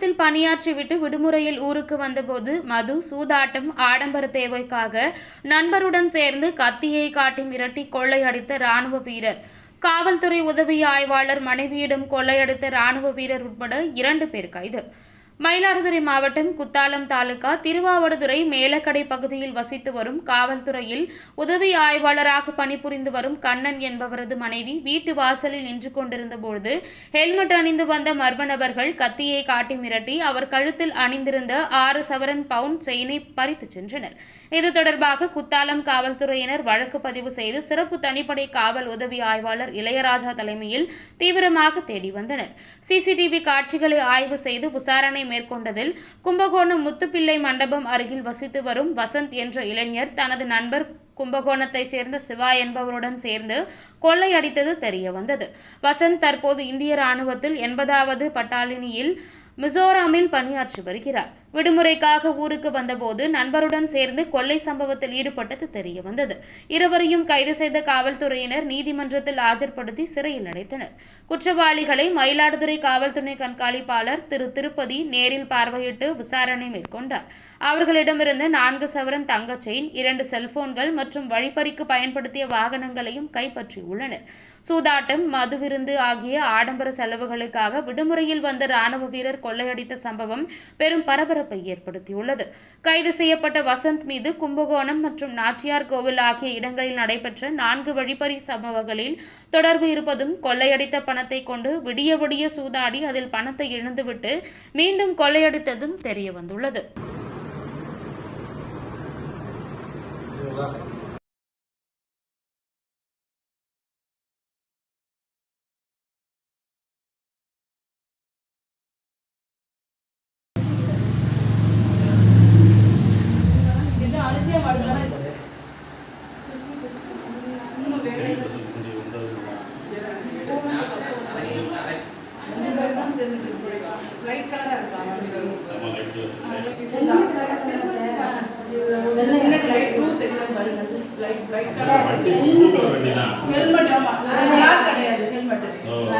பணியாற்றிவிட்டு விடுமுறையில் ஊருக்கு வந்தபோது மது சூதாட்டம் ஆடம்பர தேவைக்காக நண்பருடன் சேர்ந்து கத்தியை காட்டி மிரட்டி கொள்ளையடித்த ராணுவ வீரர். காவல்துறை உதவி ஆய்வாளர் மனைவியிடம் கொள்ளையடித்த ராணுவ வீரர் உட்பட இரண்டு பேர் கைது. மயிலாடுதுறை மாவட்டம் குத்தாலம் தாலுகா திருவாவடுதுறை மேலக்கடை பகுதியில் வசித்து வரும் காவல்துறையில் உதவி ஆய்வாளராக பணிபுரிந்து வரும் கண்ணன் என்பவரது மனைவி வீட்டு வாசலில் நின்று கொண்டிருந்தபோது ஹெல்மெட் அணிந்து வந்த மர்ம நபர்கள் கத்தியை காட்டி மிரட்டி அவர் கழுத்தில் அணிந்திருந்த ஆறு சவரன் பவுண்ட் செயினை பறித்து சென்றனர். இது தொடர்பாக குத்தாலம் காவல்துறையினர் வழக்கு பதிவு செய்து சிறப்பு தனிப்படை காவல் உதவி ஆய்வாளர் இளையராஜா தலைமையில் தீவிரமாக தேடி வந்தனர். சிசிடிவி காட்சிகளை ஆய்வு செய்து விசாரணை மேற்கொண்டதில் கும்பகோணம் முத்துப்பிள்ளை மண்டபம் அருகில் வசித்து வரும் வசந்த் என்ற இளைஞர் தனது நண்பர் கும்பகோணத்தைச் சேர்ந்த சிவா என்பவருடன் சேர்ந்து கொள்ளையடித்தது தெரிய வந்தது வசந்த் தற்போது இந்திய ராணுவத்தில் எண்பதாவது பட்டாலினியில் மிசோராமில் பணியாற்றி வருகிறார். விடுமுறைக்காக ஊருக்கு வந்தபோது நண்பருடன் சேர்ந்து கொள்ளை சம்பவத்தில் ஈடுபட்டது தெரிய வந்தது இருவரையும் கைது செய்த காவல்துறையினர் நீதிமன்றத்தில் ஆஜர்படுத்தி சிறையில் அடைத்தனர். குற்றவாளிகளை மயிலாடுதுறை காவல்துறை கண்காணிப்பாளர் திரு திருப்பதி நேரில் பார்வையிட்டு விசாரணை மேற்கொண்டார். அவர்களிடமிருந்து நான்கு சவரன் தங்கச் செயின் இரண்டு செல்போன்கள் மற்றும் வழிப்பறிக்கு பயன்படுத்திய வாகனங்களையும் கைப்பற்றியுள்ளனர். சூதாட்டம் மதுவிருந்து ஆகிய ஆடம்பர செலவுகளுக்காக விடுமுறையில் வந்த ராணுவ வீரர் கொள்ளையடித்த சம்பவம் பெரும் பரபரப்பை ஏற்படுத்தியுள்ளது. கைது செய்யப்பட்ட வசந்த் மீது கும்பகோணம் மற்றும் நாச்சியார் கோவில் ஆகிய இடங்களில் நடைபெற்ற நான்கு வழிப்பறி சம்பவங்களில் தொடர்பு இருப்பதும் கொள்ளையடித்த பணத்தை கொண்டு விடிய விடிய சூதாடி அதில் பணத்தை இழந்துவிட்டு மீண்டும் கொள்ளையடித்ததும் தெரிய வந்துள்ளது ஹெல்மெட் ஆமா. யார் கிடையாது. ஹெல்மெட்